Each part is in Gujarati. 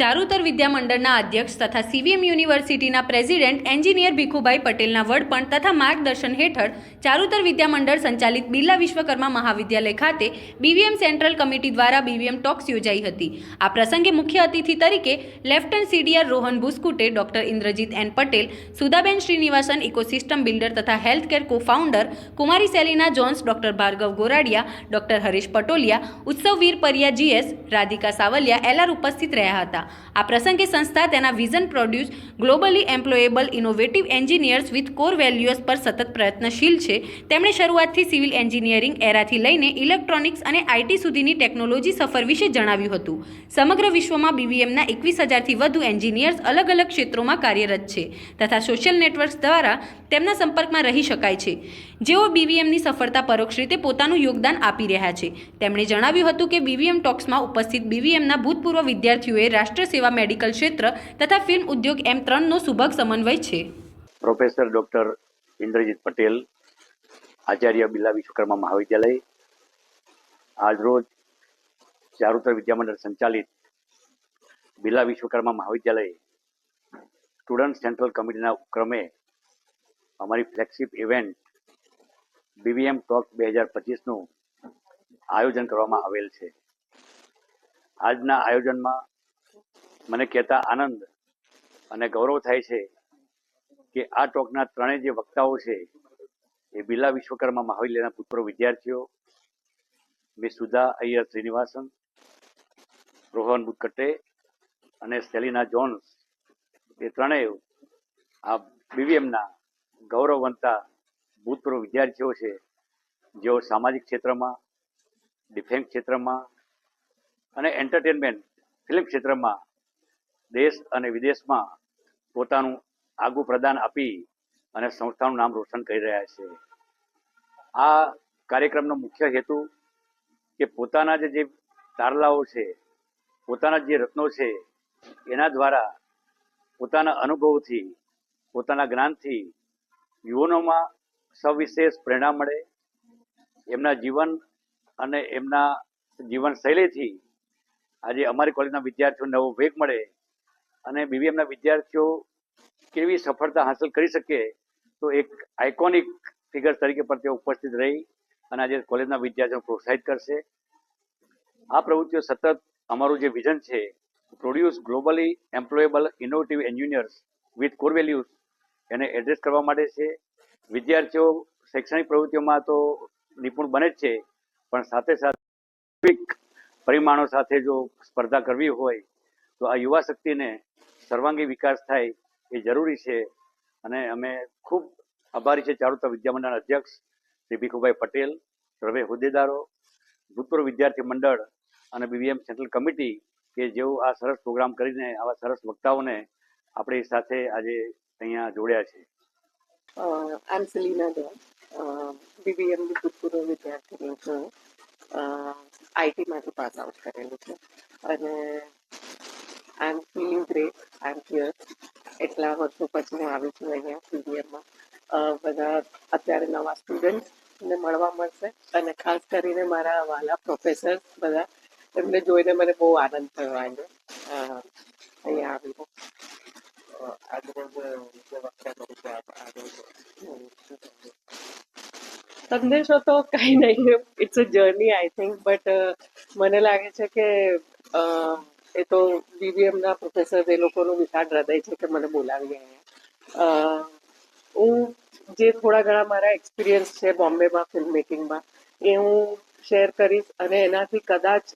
ચારુતર વિદ્યામંડળના અધ્યક્ષ તથા સીવીએમ યુનિવર્સિટીના પ્રેસિડેન્ટ એન્જિનિયર ભીખુભાઈ પટેલના વડપણ તથા માર્ગદર્શન હેઠળ ચારુતર વિદ્યામંડળ સંચાલિત બિરલા વિશ્વકર્મા મહાવિદ્યાલય ખાતે બીવીએમ સેન્ટ્રલ કમિટી દ્વારા બીવીએમ ટોક્સ યોજાઈ હતી. આ પ્રસંગે મુખ્ય અતિથિ તરીકે lieutenant C D R Rohan Bhuskute doctor Indrajit N Patel Sudhaben Srinivasan ecosystem builder તથા હેલ્થકેર કો ફાઉન્ડર કુમારી Selina Jones, doctor Bhargav Goradia, doctor Harish Patolia, Utsavveer Pariya G S, Radhika Savaliya L R ઉપસ્થિત રહ્યા હતા. આ પ્રસંગે સંસ્થા તેના vision produce globally employable innovative engineers with core values પર સતત પ્રયત્નશીલ છે. તેમણે શરૂઆતથી સિવિલ એન્જિનિયરિંગ એરાથી લઈને ઇલેક્ટ્રોનિક્સ અને આઈટી સુધીની ટેકનોલોજી સફર વિશે જણાવ્યું હતું. સમગ્ર વિશ્વમાં બીવીએમના એકવીસ હજારથી વધુ એન્જિનિયર્સ અલગ અલગ ક્ષેત્રોમાં કાર્યરત છે તથા સોશિયલ નેટવર્ક્સ દ્વારા તેમના સંપર્કમાં રહી શકાય છે. જેઓ બીવીએમની સફળતા પરોક્ષ રીતે પોતાનું યોગદાન આપી રહ્યા છે. તેમણે જણાવ્યું હતું કે બીવીએમ ટોક્સમાં ઉપસ્થિત બીવીએમના ભૂતપૂર્વ વિદ્યાર્થીઓએ રાષ્ટ્ર સેવા મેડિકલ ક્ષેત્ર તથા ફિલ્મ ઉદ્યોગ એમ ત્રણનો સુભગ સમન્વય છે. પ્રોફેસર ડોક્ટર ઇન્દ્રજીત પટેલ, આચાર્ય બિરલા વિશ્વકર્મા મહાવિદ્યાલય, આજરોજ ચારુતર વિદ્યામંડળ સંચાલિત બિરલા વિશ્વકર્મા મહાવિદ્યાલય, સ્ટુડન્ટ સેન્ટ્રલ કમિટીના ઉપક્રમે અમારી ફ્લેગશિપ ઇવેન્ટ બીવીએમ ટોક બે હજાર પચીસનું આયોજન કરવામાં આવેલ છે. આજના આયોજનમાં મને કહેતા આનંદ અને ગૌરવ થાય છે કે આ ટોકના ત્રણેય જે વક્તાઓ છે, એ બિરલા વિશ્વકર્મા મહાવિદ્યાલયના ભૂતપૂર્વ વિદ્યાર્થીઓ, મિસ સુધા અય્યર શ્રીનિવાસન, રોહન બુટકટ્ટે અને સેલિના જોન્સ. એ ત્રણેય આ બીવીએમના ગૌરવવંતા ભૂતપૂર્વ વિદ્યાર્થીઓ છે. જેઓ સામાજિક ક્ષેત્રમાં, ડિફેન્સ ક્ષેત્રમાં અને એન્ટરટેનમેન્ટ, ફિલ્મ ક્ષેત્રમાં દેશ અને વિદેશમાં પોતાનું આગવું પ્રદાન આપી અને સંસ્થાનું નામ રોશન કરી રહ્યા છે. આ કાર્યક્રમનો મુખ્ય હેતુ કે પોતાના જે તારલાઓ છે, પોતાના જે રત્નો છે, એના દ્વારા પોતાના અનુભવથી, પોતાના જ્ઞાનથી યુવાનોમાં સવિશેષ પ્રેરણા મળે. એમના જીવન અને એમના જીવન શૈલીથી આજે અમારી કોલેજના વિદ્યાર્થીઓને નવો વેગ મળે. અને બીબીએમના વિદ્યાર્થીઓ કેવી સફળતા હાંસલ કરી શકે, તો એક આઇકોનિક ફિગર તરીકે પર તેઓ ઉપસ્થિત રહી અને આજે કોલેજના વિદ્યાર્થીઓને પ્રોત્સાહિત કરશે. આ પ્રવૃત્તિઓ સતત અમારું જે વિઝન છે produce globally employable innovative engineers with core values એને એડ્રેસ કરવા માટે છે. વિદ્યાર્થીઓ શૈક્ષણિક પ્રવૃત્તિઓમાં તો નિપુણ બને જ છે, પણ સાથે સાથે પરિમાણો સાથે જો સ્પર્ધા કરવી હોય, તો આ યુવા શક્તિને સર્વાંગી વિકાસ થાય એ જરૂરી છે. અને અમે ખૂબ આભારી છે ચારુતર વિદ્યામંડળના અધ્યક્ષ શ્રી ભીખુભાઈ પટેલ સર્વે હોદ્દેદારો ભૂતપૂર્વ વિદ્યાર્થી મંડળ અને બીવીએમ સેન્ટ્રલ કમિટી કે જેઓ આ સરસ પ્રોગ્રામ કરીને આવા સરસ વક્તાઓને આપણી સાથે આજે અહીંયા જોડ્યા છે. આમ સલીના Selena Dor. Uh, ની ભૂતપૂર્વ વિદ્યાર્થીની છું. આઈટીમાંથી પાસ આઉટ કરેલું છે. અને I am feeling great I am here એટલા વર્ષો પછી હું આવી છું અહીંયા બીબીએમમાં બધા અત્યારે નવા સ્ટુડન્ટ્સને મળવા મળશે. અને ખાસ કરીને મારા વાલા પ્રોફેસર બધા એમને જોઈને મને બહુ આનંદ થયો આજે. અહીંયા આવીને સંદેશો તો કઈ નહીં. It's a journey I think but મને લાગે છે કે એ તો બીબીએમના પ્રોફેસર એ લોકોનું વિશાળ હૃદય છે કે મને બોલાવી અહીંયા હું જે થોડા ઘણા મારા એક્સપિરિયન્સ છે બોમ્બેમાં ફિલ્મ મેકિંગમાં એ હું શેર કરીશ અને એનાથી કદાચ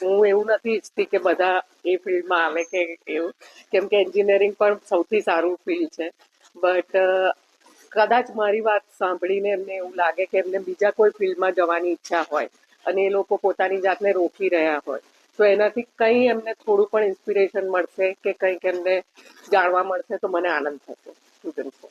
હું એવું નથી ઈચ્છતી કે બધા એ ફિલ્ડમાં આવે કે એવું. કેમ કે એન્જિનિયરિંગ પણ સૌથી સારું ફિલ્ડ છે. બટ કદાચ મારી વાત સાંભળીને એમને એવું લાગે કે એમને બીજા કોઈ ફિલ્ડમાં જવાની ઈચ્છા હોય અને એ લોકો પોતાની જાતને રોકી રહ્યા હોય. તો એનાથી કંઈ એમને થોડું પણ ઇન્સ્પિરેશન મળશે કે કંઈક એમને જાણવા મળશે તો મને આનંદ થશે. સ્ટુડન્ટ્સને